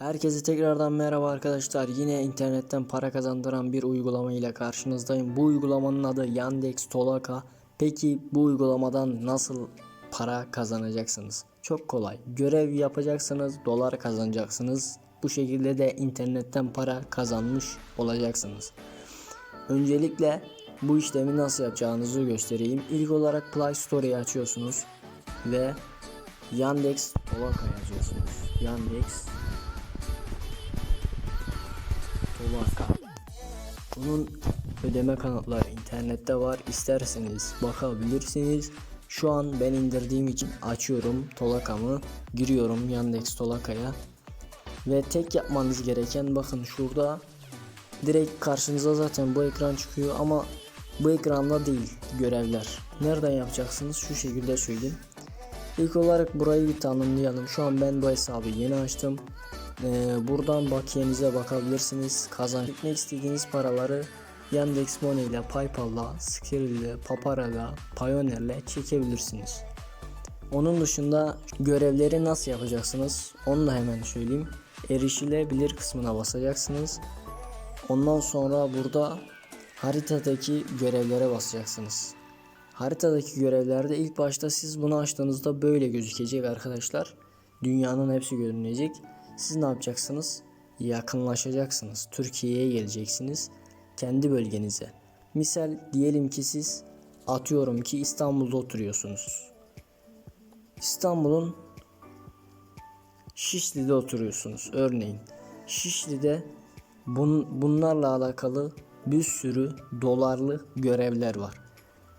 Herkese tekrardan merhaba arkadaşlar. Yine internetten para kazandıran bir uygulama ile karşınızdayım. Bu uygulamanın adı Yandex Tolaka. Peki bu uygulamadan nasıl para kazanacaksınız? Çok kolay. Görev yapacaksınız, dolar kazanacaksınız. Bu şekilde de internetten para kazanmış olacaksınız. Öncelikle bu işlemi nasıl yapacağınızı göstereyim. İlk olarak Play Store'yi açıyorsunuz ve Yandex Tolaka yazıyorsunuz. Yandex Tolaka. Bunun ödeme kanatları internette var. İsterseniz bakabilirsiniz. Şu an ben indirdiğim için açıyorum Tolaka'mı. Giriyorum Yandex Tolaka'ya. Ve tek yapmanız gereken bakın şurada direkt karşınıza zaten bu ekran çıkıyor ama bu ekranda değil görevler. Nereden yapacaksınız? Şu şekilde söyleyeyim. İlk olarak burayı bir tanımlayalım. Şu an ben bu hesabı yeni açtım. Ee, buradan bakiyenize bakabilirsiniz. Kazan etmek istediğiniz paraları Yandex Money ile PayPal'la, Skrill ile, Papara'la, Payoneer'le çekebilirsiniz. Onun dışında görevleri nasıl yapacaksınız? Onu da hemen söyleyeyim. Erişilebilir kısmına basacaksınız. Ondan sonra burada haritadaki görevlere basacaksınız. Haritadaki görevlerde ilk başta siz bunu açtığınızda böyle gözükecek arkadaşlar. Dünyanın hepsi görünecek. Siz ne yapacaksınız? Yakınlaşacaksınız. Türkiye'ye geleceksiniz. Kendi bölgenize. Misal diyelim ki siz atıyorum ki İstanbul'da oturuyorsunuz. İstanbul'un Şişli'de oturuyorsunuz örneğin. Şişli'de bun, bunlarla alakalı bir sürü dolarlı görevler var.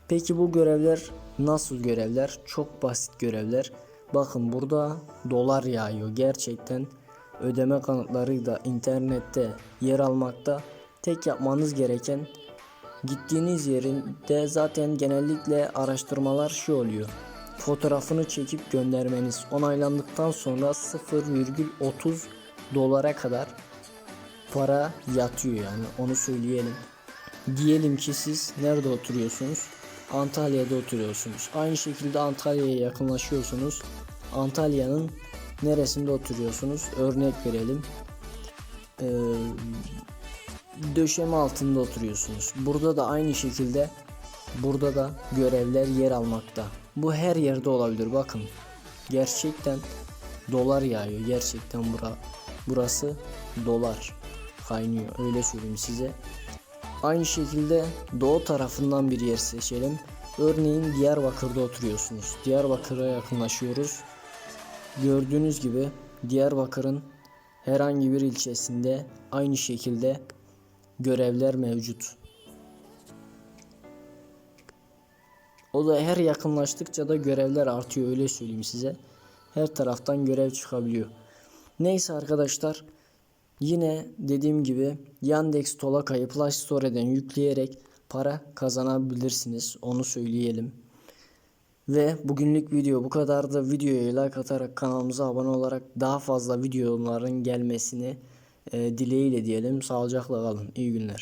Peki bu görevler nasıl görevler? Çok basit görevler. Bakın burada dolar yağıyor. Gerçekten ödeme kanıtları da internette yer almakta. Tek yapmanız gereken gittiğiniz yerinde zaten genellikle araştırmalar şu oluyor. Fotoğrafını çekip göndermeniz onaylandıktan sonra 0,30 dolara kadar para yatıyor yani onu söyleyelim. Diyelim ki siz nerede oturuyorsunuz? Antalya'da oturuyorsunuz. Aynı şekilde Antalya'ya yakınlaşıyorsunuz. Antalya'nın neresinde oturuyorsunuz? Örnek verelim. Ee, döşeme altında oturuyorsunuz. Burada da aynı şekilde burada da görevler yer almakta. Bu her yerde olabilir. Bakın gerçekten dolar yağıyor. Gerçekten bura burası dolar kaynıyor. Öyle söyleyeyim size. Aynı şekilde doğu tarafından bir yer seçelim. Örneğin Diyarbakır'da oturuyorsunuz. Diyarbakır'a yakınlaşıyoruz. Gördüğünüz gibi Diyarbakır'ın herhangi bir ilçesinde aynı şekilde görevler mevcut. O da her yakınlaştıkça da görevler artıyor öyle söyleyeyim size. Her taraftan görev çıkabiliyor. Neyse arkadaşlar yine dediğim gibi Yandex Tolaka'yı Play Store'den yükleyerek para kazanabilirsiniz. Onu söyleyelim. Ve bugünlük video bu kadardı. Videoya like atarak kanalımıza abone olarak daha fazla videoların gelmesini e, dileğiyle diyelim. Sağlıcakla kalın. İyi günler.